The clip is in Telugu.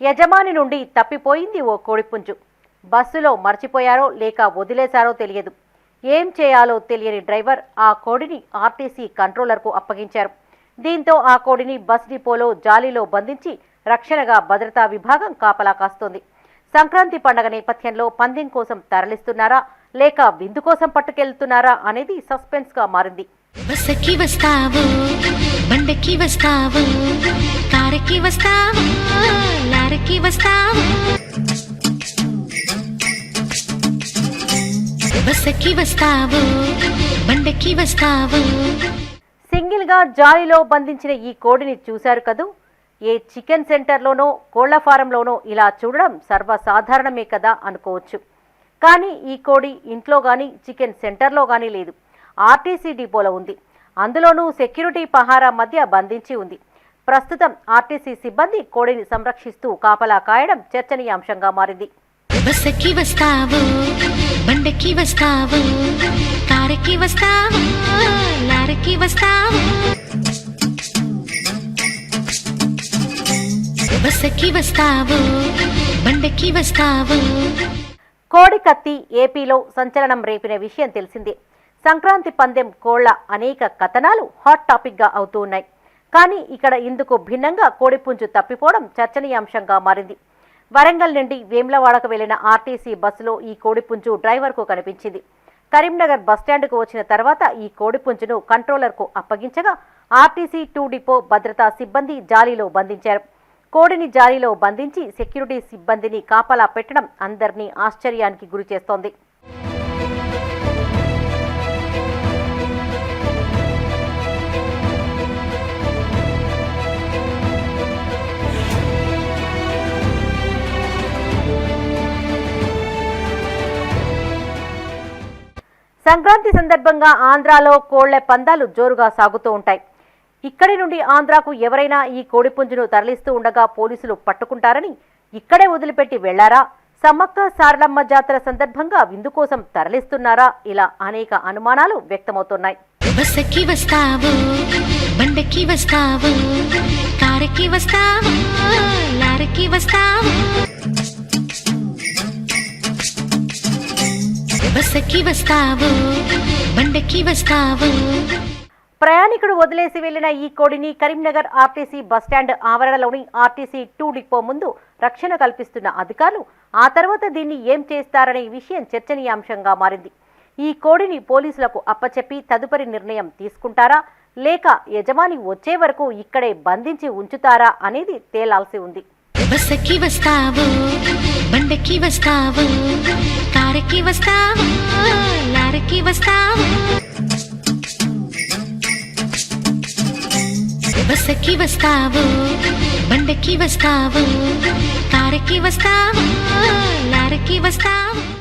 యజమాని నుండి తప్పిపోయింది ఓ కోడిపుంజు. బస్సులో మర్చిపోయారో లేక వదిలేశారో తెలియదు. ఏం చేయాలో తెలియని డ్రైవర్ ఆ కోడిని ఆర్టీసీ కంట్రోలర్కు అప్పగించారు. దీంతో ఆ కోడిని బస్ డిపోలో జాలీలో బంధించి రక్షణగా భద్రతా విభాగం కాపలా కాస్తోంది. సంక్రాంతి పండగ నేపథ్యంలో పందెం కోసం తరలిస్తున్నారా లేక విందు కోసం పట్టుకెళ్తున్నారా అనేది సస్పెన్స్గా మారింది వస్తావు బండకి వస్తావు కారకి వస్తావు వస్తావు బస్సకి వస్తావు బండకి వస్తావు. సింగిల్గా జాలీలో బంధించిన ఈ కోడిని చూశారు కదూ? ఏ చికెన్ సెంటర్లోనో కోళ్ళ ఫారంలోనో ఇలా చూడడం సర్వసాధారణమే కదా అనుకోవచ్చు. కానీ ఈ కోడి ఇంట్లో కానీ చికెన్ సెంటర్లో కానీ లేదు. ఆర్టీసీ డిపోలో ఉంది. అందులోనూ సెక్యూరిటీ పహారా మధ్య బంధించి ఉంది. ప్రస్తుతం ఆర్టీసీ సిబ్బంది కోడిని సంరక్షిస్తూ కాపలా కాయడం చర్చనీయాంశంగా మారింది. బస్సకి వస్తావు బండకి వస్తావు కారుకి వస్తావు లారీకి వస్తావు. బస్సకి వస్తావు బండకి వస్తావు. కోడి కత్తి ఏపీలో సంచలనం రేపిన విషయం తెలిసిందే. సంక్రాంతి పందెం కోళ్ళ అనేక కథనాలు హాట్ టాపిక్గా అవుతూ ఉన్నాయి. కానీ ఇక్కడ ఇందుకు భిన్నంగా కోడిపుంజు తప్పిపోవడం చర్చనీయాంశంగా మారింది. వరంగల్ నుండి వేములవాడకు వెళ్ళిన ఆర్టీసీ బస్సులో ఈ కోడిపుంజు డ్రైవర్కు కనిపించింది. కరీంనగర్ బస్టాండ్కు వచ్చిన తర్వాత ఈ కోడిపుంజును కంట్రోలర్కు అప్పగించగా ఆర్టీసీ టూ డిపో భద్రతా సిబ్బంది జాలీలో బంధించారు. కోడిని జాలీలో బంధించి సెక్యూరిటీ సిబ్బందిని కాపలా పెట్టడం అందరినీ ఆశ్చర్యానికి గురిచేస్తోంది. సంక్రాంతి సందర్భంగా ఆంధ్రాలో కోళ్ళ పందాలు జోరుగా సాగుతూ ఉంటాయి. ఇక్కడి నుండి ఆంధ్రాకు ఎవరైనా ఈ కోడిపుంజును తరలిస్తూ ఉండగా పోలీసులు పట్టుకుంటారని ఇక్కడే వదిలిపెట్టి వెళ్ళారా? సమ్మక్క సారలమ్మ జాతర సందర్భంగా విందు కోసం తరలిస్తున్నారా? ఇలా అనేక అనుమానాలు వ్యక్తమవుతున్నాయి. బస్సకి వస్తావు బండకి వస్తావు కారుకి వస్తావు వస్తావు బస్సకి వస్తావు బండకి వస్తావు. ప్రయాణికుడు వదిలేసి వెళ్ళిన ఈ కోడిని కరీంనగర్ ఆర్టీసీ బస్టాండ్ ఆవరణలోని ఆర్టీసీ టూ డిపో ముందు రక్షణ కల్పిస్తున్న అధికారులు ఆ తర్వాత దీన్ని ఏం చేస్తారనే విషయం చర్చనీయాంశంగా మారింది. ఈ కోడిని పోలీసులకు అప్పచెప్పి తదుపరి నిర్ణయం తీసుకుంటారా లేక యజమాని వచ్చే వరకు ఇక్కడే బంధించి ఉంచుతారా అనేది తేలాల్సి ఉంది. బస్సకి వస్తావు? బండకి వస్తావు కారుకి వస్తావు? బస్సకి వస్తావు? బండకి వస్తావు? కారుకి వస్తావు? లారకి వస్తావు?